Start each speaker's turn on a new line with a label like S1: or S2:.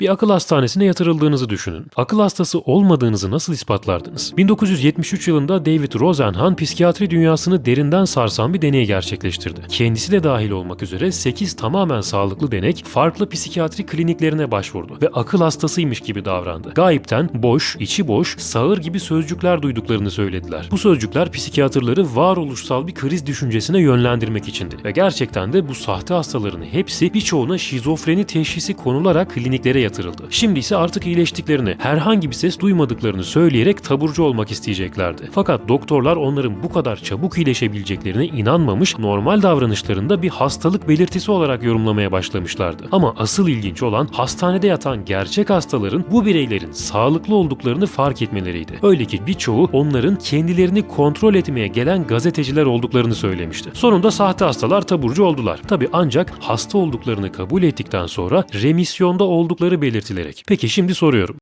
S1: Bir akıl hastanesine yatırıldığınızı düşünün. Akıl hastası olmadığınızı nasıl ispatlardınız? 1973 yılında David Rosenhan psikiyatri dünyasını derinden sarsan bir deney gerçekleştirdi. Kendisi de dahil olmak üzere 8 tamamen sağlıklı denek farklı psikiyatri kliniklerine başvurdu ve akıl hastasıymış gibi davrandı. Gayipten boş, içi boş, sağır gibi sözcükler duyduklarını söylediler. Bu sözcükler psikiyatrları varoluşsal bir kriz düşüncesine yönlendirmek içindi ve gerçekten de bu sahte hastaların hepsi birçoğuna şizofreni teşhisi konularak kliniklere yatırıldı. Şimdi ise artık iyileştiklerini, herhangi bir ses duymadıklarını söyleyerek taburcu olmak isteyeceklerdi. Fakat doktorlar onların bu kadar çabuk iyileşebileceklerine inanmamış, normal davranışlarında bir hastalık belirtisi olarak yorumlamaya başlamışlardı. Ama asıl ilginç olan hastanede yatan gerçek hastaların bu bireylerin sağlıklı olduklarını fark etmeleriydi. Öyle ki birçoğu onların kendilerini kontrol etmeye gelen gazeteciler olduklarını söylemişti. Sonunda sahte hastalar taburcu oldular. Tabi ancak hasta olduklarını kabul ettikten sonra remisyonda oldukları belirtilerek. Peki şimdi soruyorum.